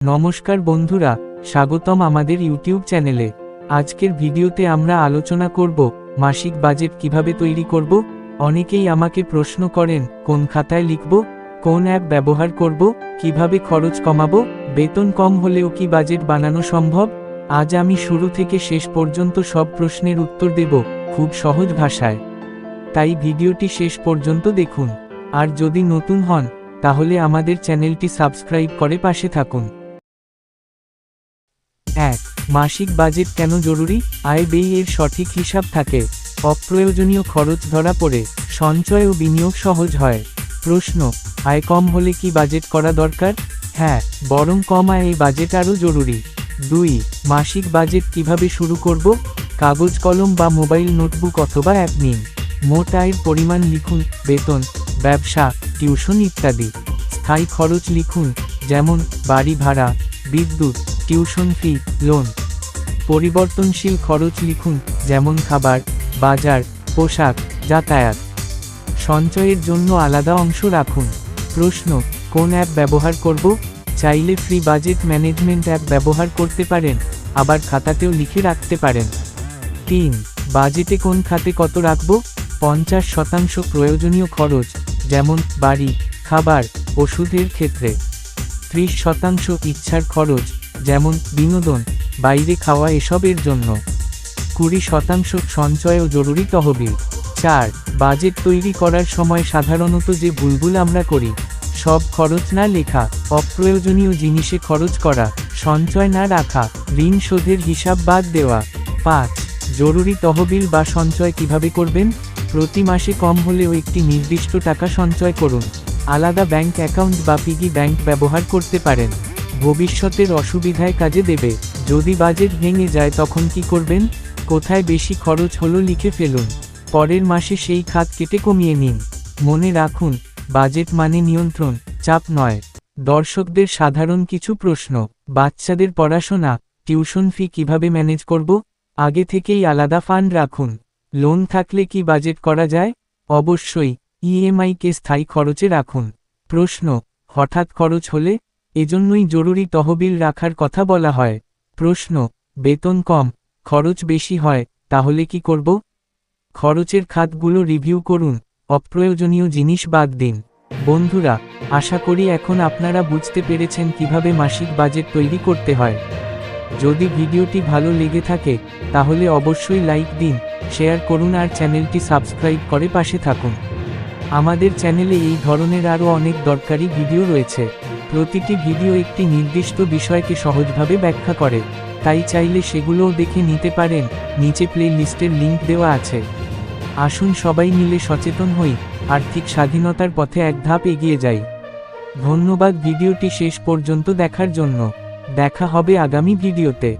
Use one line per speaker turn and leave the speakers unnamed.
নমস্কার বন্ধুরা, স্বাগতম আমাদের ইউটিউব চ্যানেলে। আজকের ভিডিওতে আমরা আলোচনা করব, মাসিক বাজেট কীভাবে তৈরি করব? অনেকেই আমাকে প্রশ্ন করেন, কোন খাতায় লিখব? কোন অ্যাপ ব্যবহার করব? কীভাবে খরচ কমাবো? বেতন কম হলেও কি বাজেট বানানো সম্ভব? আজ আমি শুরু থেকে শেষ পর্যন্ত সব প্রশ্নের উত্তর দেব, খুব সহজ ভাষায়। তাই ভিডিওটি শেষ পর্যন্ত দেখুন। আর যদি নতুন হন, তাহলে আমাদের চ্যানেলটি সাবস্ক্রাইব করে পাশে থাকুন। এক, মাসিক বাজেট কেন জরুরি? আয় ব্যয় এর সঠিক হিসাব থাকে। অপ্রয়োজনীয় খরচ ধরা পড়ে। সঞ্চয় ও বিনিয়োগ সহজ হয়। প্রশ্ন, আয় কম হলে কি বাজেট করা দরকার? হ্যাঁ বরং কম আয় এই বাজেট আরও জরুরি। দুই, মাসিক বাজেট কীভাবে শুরু করব? কাগজ, কলম বা মোবাইল, নোটবুক অথবা অ্যাপ নিন। মোট আয়ের পরিমাণ লিখুন, বেতন, ব্যবসা, টিউশন ইত্যাদি। স্থায়ী খরচ লিখুন, যেমন বাড়ি ভাড়া, বিদ্যুৎ টিউশন ফি, লোন। পরিবর্তনশীল খরচ লিখুন, যেমন খাবার, বাজার, পোশাক, যাতায়াত। সঞ্চয়ের জন্য আলাদা অংশ রাখুন। প্রশ্ন, কোন অ্যাপ ব্যবহার করব? চাইলে ফ্রি বাজেট ম্যানেজমেন্ট অ্যাপ ব্যবহার করতে পারেন, আবার খাতাতেও লিখে রাখতে পারেন। তিন, বাজেটে কোন খাতে কত রাখব? পঞ্চাশ শতাংশ প্রয়োজনীয় খরচ, যেমন বাড়ি, খাবার, ওষুধের ক্ষেত্রে। ত্রিশ শতাংশ ইচ্ছার খরচ যেমন বিনোদন, বাইরে খাওয়া এসবের জন্য। কুড়ি শতাংশ সঞ্চয় ও জরুরি তহবিল। চার, বাজেট তৈরি করার সময় সাধারণত যে ভুলভুল আমরা করি, সব খরচ না লেখা, অপ্রয়োজনীয় জিনিসে খরচ করা, সঞ্চয় না রাখা, ঋণ শোধের হিসাব বাদ দেওয়া। পাঁচ, জরুরি তহবিল বা সঞ্চয় কীভাবে করবেন? প্রতি মাসে কম হলেও একটি নির্দিষ্ট টাকা সঞ্চয় করুন। আলাদা ব্যাংক অ্যাকাউন্ট বা পিগি ব্যাংক ব্যবহার করতে পারেন। ভবিষ্যতের অসুবিধায় কাজে দেবে। যদি বাজেট ভেঙে যায় তখন কি করবেন? কোথায় বেশি খরচ হলো লিখে ফেলুন। পরের মাসে সেই খাত কেটে কমিয়ে নিন। মনে রাখুন, বাজেট মানে নিয়ন্ত্রণ, চাপ নয়। দর্শকদের সাধারণ কিছু প্রশ্ন। বাচ্চাদের পড়াশোনা, টিউশন ফি কীভাবে ম্যানেজ করব? আগে থেকেই আলাদা ফান্ড রাখুন। লোন থাকলে কি বাজেট করা যায়? অবশ্যই, ইএমআইকে স্থায়ী খরচে রাখুন। প্রশ্ন, হঠাৎ খরচ হলে এজন্যই জরুরি তহবিল রাখার কথা বলা হয়। প্রশ্ন, বেতন কম, খরচ বেশি হয়, তাহলে কি করব? খরচের খাতগুলো রিভিউ করুন, অপ্রয়োজনীয় জিনিস বাদ দিন। বন্ধুরা, আশা করি এখন আপনারা বুঝতে পেরেছেন কীভাবে মাসিক বাজেট তৈরি করতে হয়। যদি ভিডিওটি ভালো লেগে থাকে, তাহলে অবশ্যই লাইক দিন, শেয়ার করুন আর চ্যানেলটি সাবস্ক্রাইব করে পাশে থাকুন। আমাদের চ্যানেলে এই ধরনের আরও অনেক দরকারি ভিডিও রয়েছে। প্রতিটি ভিডিও একটি নির্দিষ্ট বিষয়কে সহজভাবে ব্যাখ্যা করে, তাই চাইলে সেগুলোও দেখে নিতে পারেন, নিচে প্লে লিস্টের লিঙ্ক দেওয়া আছে। আসুন সবাই মিলে সচেতন হই, আর্থিক স্বাধীনতার পথে এক ধাপ এগিয়ে যাই। ধন্যবাদ ভিডিওটি শেষ পর্যন্ত দেখার জন্য। দেখা হবে আগামী ভিডিওতে।